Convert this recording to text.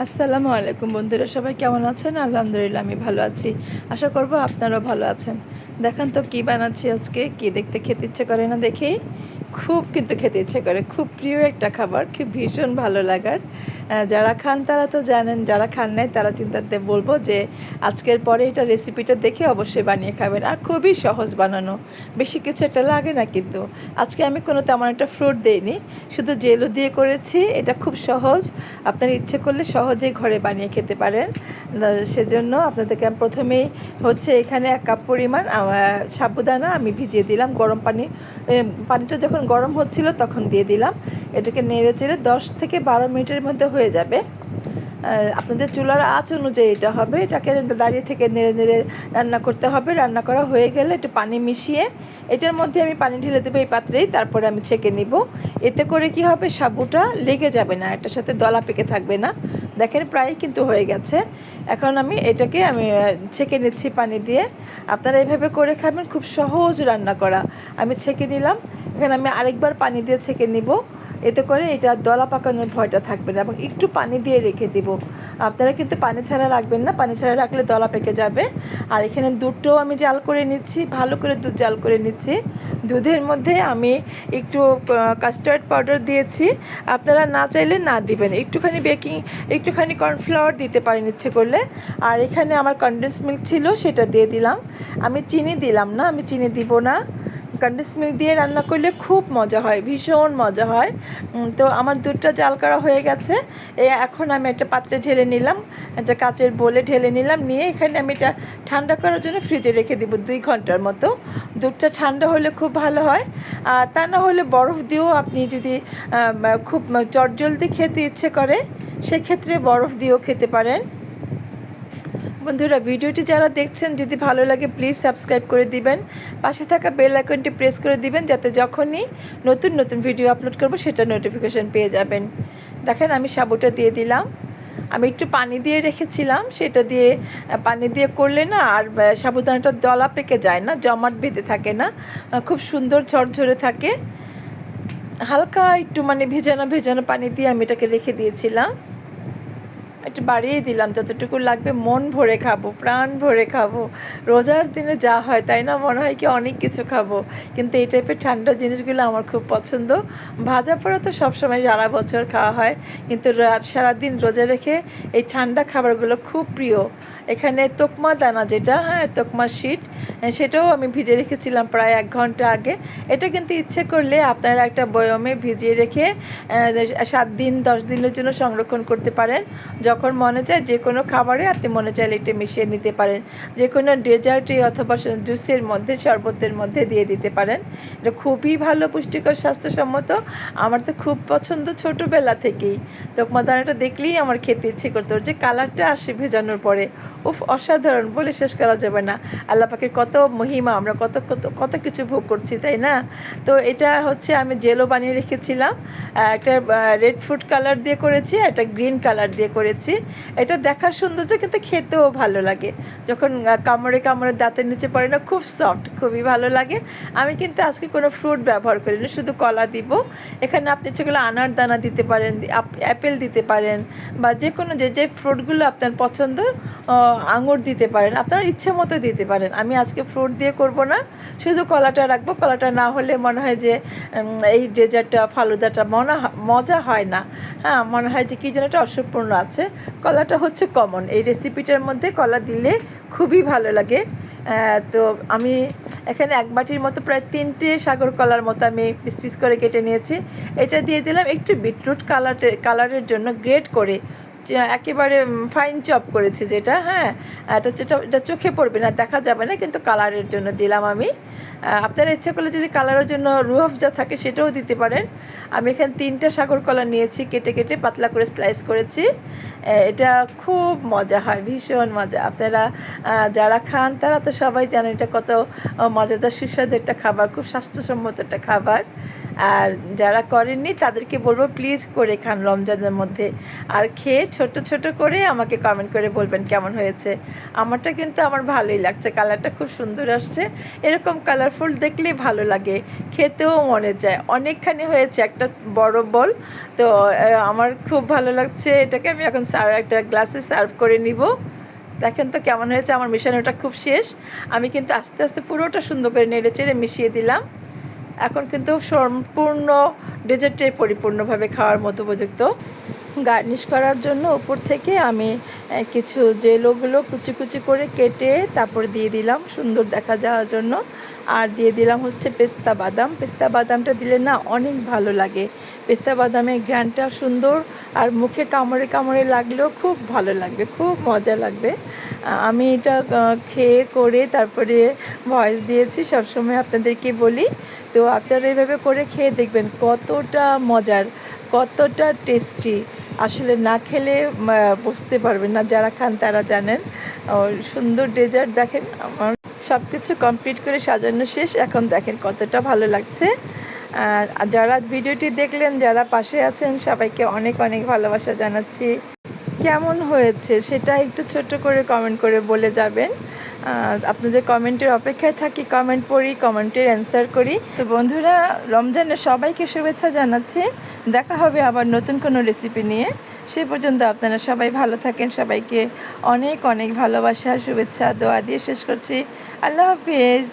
আসসালামু আলাইকুম বন্ধুরা, সবাই কেমন আছেন? আলহামদুলিল্লাহ, আমি ভালো আছি। আশা করব আপনারাও ভালো আছেন। দেখেন তো কি বানাচ্ছি আজকে, কি দেখতে খেতে ইচ্ছে করে না দেখি? খুব কিন্তু খেতে ইচ্ছে করে, খুব প্রিয় একটা খাবার, খুব ভীষণ ভালো লাগার। যারা খান তারা তো জানেন, যারা খান নাই তারা চিন্তাতে বলব যে আজকের পরে এটা রেসিপিটা দেখে অবশ্যই বানিয়ে খাবেন। আর খুবই সহজ বানানো। বেশি কিছু একটা লাগে না কিন্তু। আজকে আমি কোনো তেমন একটা ফ্রুট দেইনি। শুধু জেলো দিয়ে করেছি, এটা খুব সহজ। আপনার ইচ্ছে করলে সহজেই ঘরে বানিয়ে খেতে পারেন। সেজন্য আপনাদেরকে আমি প্রথমেই হচ্ছে এখানে এক কাপ পরিমাণ সাবুদানা আমি ভিজিয়ে দিলাম। গরম পানি পানিটা যখন গরম হচ্ছিল তখন দিয়ে দিলাম। এটাকে নেড়ে চেড়ে দশ থেকে বারো মিনিটের মধ্যে হয়ে যাবে। আপনাদের চুলার আঁচ অনুযায়ী এটা হবে। এটাকে দাঁড়িয়ে থেকে নেড়ে নেড়ে রান্না করতে হবে। রান্না করা হয়ে গেলে একটু পানি মিশিয়ে এটার মধ্যে আমি পানি ঢেলে দেবো এই পাত্রেই। তারপরে আমি ছেঁকে নিব। এতে করে কি হবে? সাবুটা লেগে যাবে না। এটার সাথে দলা পেকে থাকবে না। দেখেন প্রায় কিন্তু হয়ে গেছে। এখন আমি এটাকে আমি ছেঁকে নিচ্ছি পানি দিয়ে। আপনারা এইভাবে করে খাবেন। খুব সহজ রান্না করা। আমি ছেঁকে নিলাম। এখানে আমি আরেকবার পানি দিয়ে ছেঁকে নিব। এতে করে এটা দলা পাকানোর ভয়টা থাকবে না এবং একটু পানি দিয়ে রেখে দিব। আপনারা কিন্তু পানি ছাড়া রাখবেন না, পানি ছাড়া রাখলে দলা পেকে যাবে। আর এখানে দুধটাও আমি জাল করে নিচ্ছি, ভালো করে দুধ জাল করে নিচ্ছি। দুধের মধ্যে আমি একটু কাস্টার্ড পাউডার দিয়েছি। আপনারা না চাইলে না দিবেন। একটুখানি বেকিং একটুখানি কর্নফ্লাওয়ার দিতে পারেন ইচ্ছে করলে। আর এখানে আমার কনডেন্স মিল্ক ছিল, সেটা দিয়ে দিলাম। আমি চিনি দিলাম না, আমি চিনি দিব না। কন্ডেন্স মিল্ক দিয়ে রান্না করলে খুব মজা হয়, ভীষণ মজা হয়। তো আমার দুধটা জাল করা হয়ে গেছে। এ, এখন আমি একটা পাত্রে ঢেলে নিলাম, একটা কাচের বলে ঢেলে নিলাম, নিয়ে এখানে আমি এটা ঠান্ডা করার জন্য ফ্রিজে রেখে দিব দুই ঘণ্টার মতো। দুধটা ঠান্ডা হলে খুব ভালো হয়। আর তা না হলে বরফ দিয়েও আপনি যদি খুব চটজলদি খেতে ইচ্ছে করে, সেক্ষেত্রে বরফ দিয়েও খেতে পারেন। বন্ধুরা, ভিডিওটি যারা দেখছেন, যদি ভালো লাগে প্লিজ সাবস্ক্রাইব করে দিবেন। পাশে থাকা বেল আইকনটি প্রেস করে দিবেন, যাতে যখনই নতুন নতুন ভিডিও আপলোড করব, সেটা নোটিফিকেশন পেয়ে যাবেন। দেখেন, আমি সাবুটা দিয়ে দিলাম। আমি একটু পানি দিয়ে রেখেছিলাম, সেটা দিয়ে পানি দিয়ে করলে না আর সাবুদানাটা দলা পেকে যায় না, জমাট বেঁধে থাকে না খুব সুন্দর ঝরঝরে থাকে। হালকা একটু মানে ভেজানো ভেজানো পানি দিয়ে আমি এটাকে রেখে দিয়েছিলাম। একটু বাড়িয়ে দিলাম, যতটুকু লাগবে মন ভরে খাব, প্রাণ ভরে খাব। রোজার দিনে যা হয়, তাই না? মনে হয় কি অনেক কিছু খাব। কিন্তু এই টাইপের ঠান্ডা জিনিসগুলো আমার খুব পছন্দ। ভাজা পোড়া তো সবসময় সারা বছর খাওয়া হয়। কিন্তু সারাদিন রোজা রেখে এই ঠান্ডা খাবারগুলো খুব প্রিয়। এখানে তোকমা দানা যেটা হ্যাঁ তোকমা শিট সেটাও আমি ভিজে রেখেছিলাম প্রায় এক ঘণ্টা আগে। এটা কিন্তু ইচ্ছে করলে আপনারা একটা বয়মে ভিজিয়ে রেখে সাত দিন, দশ দিনের জন্য সংরক্ষণ করতে পারেন। যখন মনে চায় যে কোনো খাবারে আপনি মনে চাইলে একটু মিশিয়ে নিতে পারেন। যে কোনো ডেজার্টে অথবা জুসের মধ্যে, শরবতের মধ্যে দিয়ে দিতে পারেন। এটা খুবই ভালো, পুষ্টিকর, স্বাস্থ্যসম্মত। আমার তো খুব পছন্দ ছোটোবেলা থেকেই। তোকমা দানাটা দেখলেই আমার খেতে ইচ্ছে করতো। যে কালারটা আসে ভেজানোর পরে উফ, অসাধারণ, বলে শেষ করা যাবে না। আল্লাহ পাকের কত মহিমা, আমরা কত কত কত কিছু ভোগ করছি, তাই না? তো এটা হচ্ছে আমি জেলো বানিয়ে রেখেছিলাম একটা রেড ফুড কালার দিয়ে করেছি একটা গ্রিন কালার দিয়ে করেছি। এটা দেখার সৌন্দর্য কিন্তু খেতেও ভালো লাগে। যখন কামড়ে কামড়ে দাঁতের নিচে পড়ে না, খুব সফট খুবই ভালো লাগে। আমি কিন্তু আজকে কোনো ফ্রুট ব্যবহার করিনি, শুধু কলা দিব। এখানে আপনি করলে আনার দানা দিতে পারেন অ্যাপেল দিতে পারেন, বা যে কোনো যে যে ফ্রুটগুলো আপনার পছন্দ আঙুর দিতে পারেন। আপনার ইচ্ছে মতো দিতে পারেন। আমি আজকে ফ্রুট দিয়ে করব না। শুধু কলাটা রাখব। কলাটা না হলে মনে হয় যে এই ডেজার্টটা, ফালুদাটা মনে মজা হয় না। হ্যাঁ মনে হয় যে কী যেন একটা অসম্পূর্ণ আছে। কলাটা হচ্ছে কমন এই রেসিপিটার মধ্যে কলা দিলে খুবই ভালো লাগে। তো আমি এখানে এক বাটির মতো প্রায় তিনটে সাগর কলার মতো আমি পিস পিস করে কেটে নিয়েছি। এটা দিয়ে দিলাম একটু বিটরুট কালারে কালারের জন্য গ্রেট করে। একেবারে ফাইন চপ করেছি যেটা হ্যাঁ? এটা যেটা এটা চোখে পড়বে না, দেখা যাবে না, কিন্তু কালারের জন্য দিলাম আমি। আপনারা ইচ্ছা করলে যদি কালারের জন্য রুহফ যা থাকে সেটাও দিতে পারেন। আমি এখানে তিনটা সাগর কলা নিয়েছি, কেটে কেটে পাতলা করে স্লাইস করেছি। এটা খুব মজা হয়, ভীষণ মজা। আপনারা যারা খান, তারা তো সবাই জানেন এটা কত মজাদার সুস্বাদু একটা খাবার, খুব স্বাস্থ্যসম্মত একটা খাবার। আর যারা করেননি, তাদেরকে বলব প্লিজ করে খান রমজানের মধ্যে। আর খেয়ে ছোট ছোট করে আমাকে কমেন্ট করে বলবেন কেমন হয়েছে। আমারটা কিন্তু আমার ভালোই লাগছে কালারটা খুব সুন্দর আসছে। এরকম কালারফুল দেখলেই ভালো লাগে, খেতেও মনে যায় অনেকখানি হয়েছে একটা বড় বল তো আমার খুব ভালো লাগছে। এটাকে আমি এখন সার একটা গ্লাসে সার্ভ করে নিব। দেখেন তো কেমন হয়েছে, আমার মিশানোটা খুব শেষ। আমি কিন্তু আস্তে আস্তে পুরোটা সুন্দর করে নেড়ে চেড়ে মিশিয়ে দিলাম। এখন কিন্তু সম্পূর্ণ ডেজার্টে পরিপূর্ণভাবে খাওয়ার মতো উপযুক্ত। গার্নিশ করার জন্য উপর থেকে আমি কিছু জেলোগুলো কুচি কুচি করে কেটে তারপর দিয়ে দিলাম সুন্দর দেখা যাওয়ার জন্য। আর দিয়ে দিলাম হচ্ছে পেস্তা বাদাম। পেস্তা বাদামটা দিলে না অনেক ভালো লাগে। পেস্তা বাদামের গ্রানটা সুন্দর আর মুখে কামড়ে কামড়ে লাগলেও খুব ভালো লাগবে, খুব মজা লাগবে। আমি এটা খেয়ে করে তারপরে ভয়েস দিয়েছি, সবসময় আপনাদেরকে বলি। তো আপনারা এইভাবে করে খেয়ে দেখবেন কতটা মজার, কতটা টেস্টি। আসলে না খেলে বুঝতে পারবেন না যারা খান তারা জানেন। সুন্দর ডেজার্ট দেখেন, আমার সব কিছু কমপ্লিট করে সাজানো শেষ। এখন দেখেন কতটা ভালো লাগছে। যারা ভিডিওটি দেখলেন, যারা পাশে আছেন, সবাইকে অনেক অনেক ভালোবাসা জানাচ্ছি। কেমন হয়েছে সেটা একটু ছোট্ট করে কমেন্ট করে বলে যাবেন। আপনাদের কমেন্টের অপেক্ষায় থাকি, কমেন্ট পড়ি, কমেন্টের অ্যান্সার করি। তো বন্ধুরা, রমজানের সবাইকে শুভেচ্ছা জানাচ্ছি। দেখা হবে আবার নতুন কোনো রেসিপি নিয়ে। সে পর্যন্ত আপনারা সবাই ভালো থাকেন, সবাইকে অনেক অনেক ভালোবাসা, শুভেচ্ছা, দোয়া দিয়ে শেষ করছি। আল্লাহ হাফিজ।